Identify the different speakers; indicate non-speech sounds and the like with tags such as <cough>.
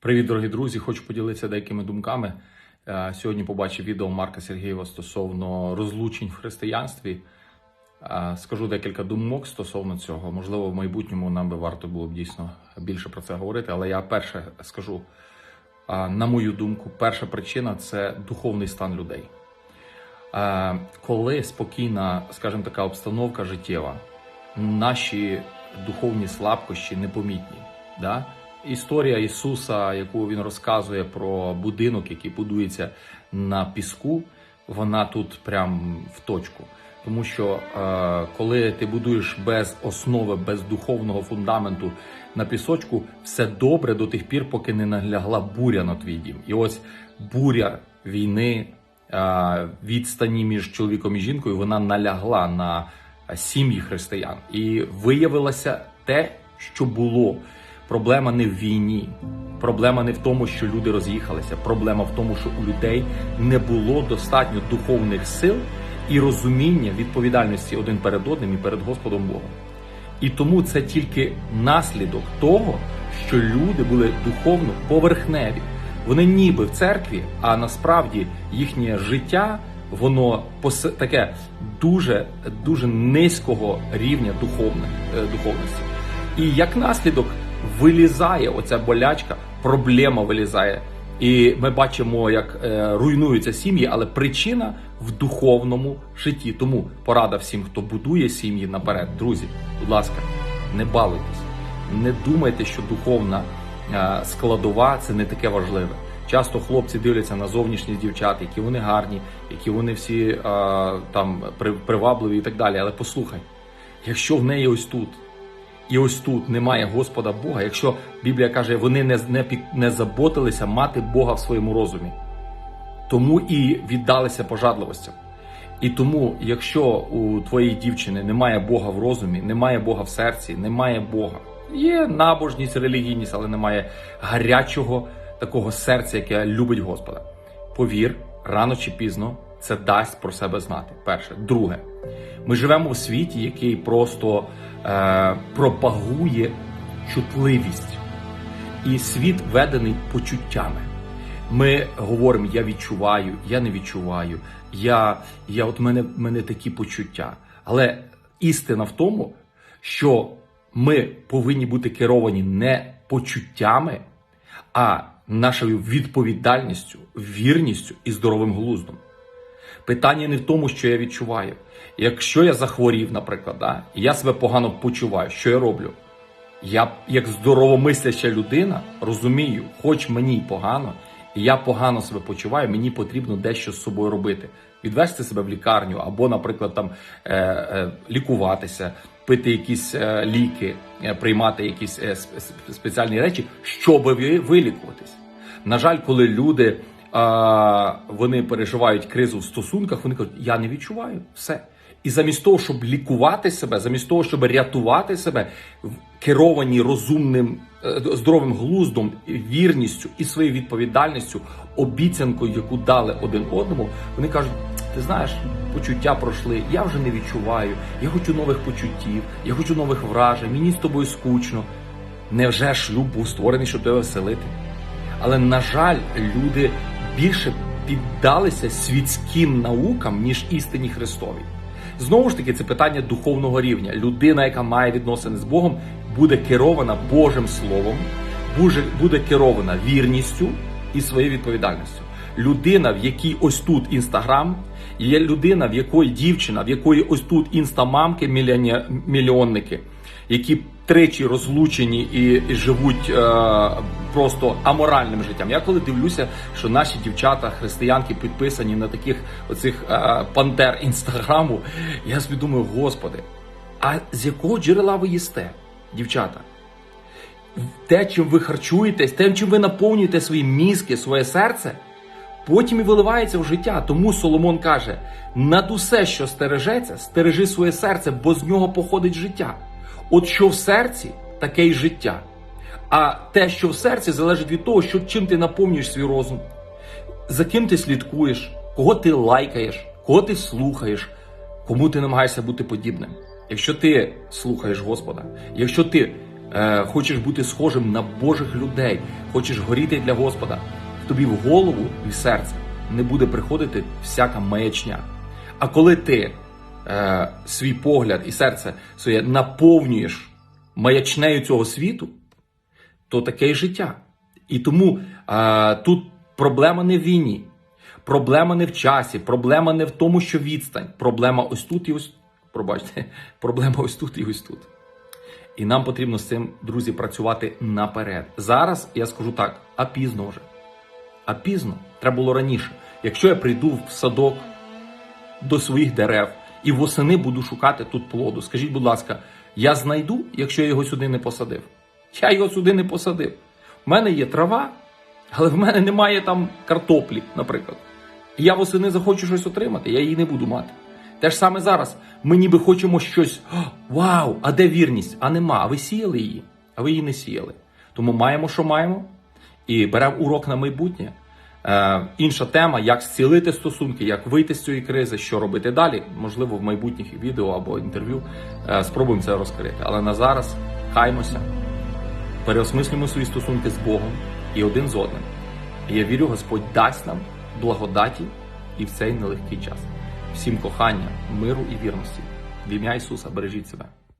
Speaker 1: Привіт, дорогі друзі! Хочу поділитися деякими думками. Е, Сьогодні побачив відео Марка Сергієва стосовно розлучень в християнстві. Е, Скажу декілька думок стосовно цього. Можливо, в майбутньому нам би варто було б дійсно більше про це говорити. Але я перше скажу, е, на мою думку, перша причина це духовний стан людей. Коли спокійна, скажімо така, обстановка життєва, наші духовні слабкощі непомітні. Да? Історія Ісуса, яку він розказує про будинок, який будується на піску, вона тут прям в точку. Тому що е, коли ти будуєш без основи, без духовного фундаменту на пісочку, все добре до тих пір, поки не налягла буря на твій дім. І ось буря війни, е, відстані між чоловіком і жінкою, вона налягла на сім'ї християн. І виявилося те, що було. Проблема не в війні, проблема не в тому, що люди роз'їхалися. Проблема в тому, що у людей не було достатньо духовних сил і розуміння відповідальності один перед одним і перед Господом Богом. І тому це тільки наслідок того, що люди були духовно поверхневі. Вони ніби в церкві, а насправді їхнє життя воно таке дуже дуже низького рівня духовне, е, духовності. І як наслідок вилізає оця болячка, проблема вилізає. І ми бачимо, як е, руйнуються сім'ї, але причина в духовному житті. Тому порада всім, хто будує сім'ї наперед. Друзі, будь ласка, не балуйтесь, не думайте, що духовна е, складова це не таке важливе. Часто хлопці дивляться на зовнішність дівчат, які вони гарні, які вони всі е, там привабливі і так далі. Але послухай, якщо в неї ось тут і ось тут немає Господа Бога, якщо Біблія каже, вони не, не, не заботилися мати Бога в своєму розумі, тому і віддалися пожадливостям. І тому, якщо у твоєї дівчини немає Бога в розумі, немає Бога в серці, немає Бога, є набожність, релігійність, але немає гарячого такого серця, яке любить Господа. Повір, рано чи пізно це дасть про себе знати. Перше, друге, ми живемо в світі, який просто е, пропагує чутливість, і світ ведений почуттями. Ми говоримо, я відчуваю, я не відчуваю, я, я от мене, мене такі почуття. Але істина в тому, що ми повинні бути керовані не почуттями, а нашою відповідальністю, вірністю і здоровим глуздом. Питання не в тому, що я відчуваю. Якщо я захворів, наприклад, да, і я себе погано почуваю, що я роблю? Я, як здоровомисляча людина, розумію, хоч мені погано, і я погано себе почуваю, мені потрібно дещо з собою робити. Відвести себе в лікарню, або, наприклад, там е, е, лікуватися, пити якісь е, ліки, е, приймати якісь е, сп- сп- спеціальні речі, щоб ви- вилікуватись. На жаль, коли люди вони переживають кризу в стосунках, вони кажуть, я не відчуваю все. І замість того, щоб лікувати себе, замість того, щоб рятувати себе, керовані розумним, е, здоровим глуздом, вірністю і своєю відповідальністю, обіцянкою, яку дали один одному, вони кажуть: ти знаєш, почуття пройшли, я вже не відчуваю, я хочу нових почуттів, я хочу нових вражень, мені з тобою скучно. Невже шлюб був створений, щоб тебе веселити? Але на жаль, люди більше піддалися світським наукам, ніж істині Христовій. Знову ж таки, це питання духовного рівня. Людина, яка має відносини з Богом, буде керована Божим Словом, буде- буде керована вірністю і своєю відповідальністю. Людина, в якій ось тут інстаграм, є людина, в якої дівчина, в якої ось тут інстамамки, мільйонники, які тричі розлучені і, і живуть е, просто аморальним життям. Я коли дивлюся, що наші дівчата, християнки підписані на таких оцих е, пантер інстаграму, я собі думаю, господи, а з якого джерела ви їсте, дівчата? Те, чим ви харчуєтесь, тим, чим ви наповнюєте свої мізки, своє серце, потім і виливається в життя. Тому Соломон каже: над усе, що стережеться, стережи своє серце, бо з нього походить життя. От що в серці, таке й життя. А те, що в серці, залежить від того, що чим ти наповнюєш свій розум, за ким ти слідкуєш, кого ти лайкаєш, кого ти слухаєш, кому ти намагаєшся бути подібним. Якщо ти слухаєш Господа, якщо ти е, хочеш бути схожим на Божих людей, хочеш горіти для Господа, тобі в голову і в серце не буде приходити всяка маячня. А коли ти е, свій погляд і серце своє наповнюєш маячнею цього світу, то таке й життя. І тому е, тут проблема не в війні, проблема не в часі, проблема не в тому, що відстань. Проблема ось тут і ось. Пробачте, <laughs> проблема ось тут і ось тут. І нам потрібно з цим, друзі, працювати наперед. Зараз я скажу так: а пізно вже. А пізно треба було раніше. Якщо я прийду в садок до своїх дерев і восени буду шукати тут плоду, скажіть, будь ласка, я знайду, якщо я його сюди не посадив? Я його сюди не посадив. У мене є трава, але в мене немає там картоплі, наприклад. Я восени захочу щось отримати, я її не буду мати. Те ж саме зараз. Ми ніби хочемо щось. «О, Вау! А де вірність? А нема. А ви сіяли її, а ви її не сіяли. Тому маємо, що маємо, і беремо урок на майбутнє. Е, інша тема, як зцілити стосунки, як вийти з цієї кризи, що робити далі. Можливо, в майбутніх відео або інтерв'ю е, спробуємо це розкрити. Але на зараз хаймося, переосмислюємо свої стосунки з Богом і один з одним. І я вірю, Господь дасть нам благодаті і в цей нелегкий час. Всім кохання, миру і вірності. В ім'я Ісуса бережіть себе.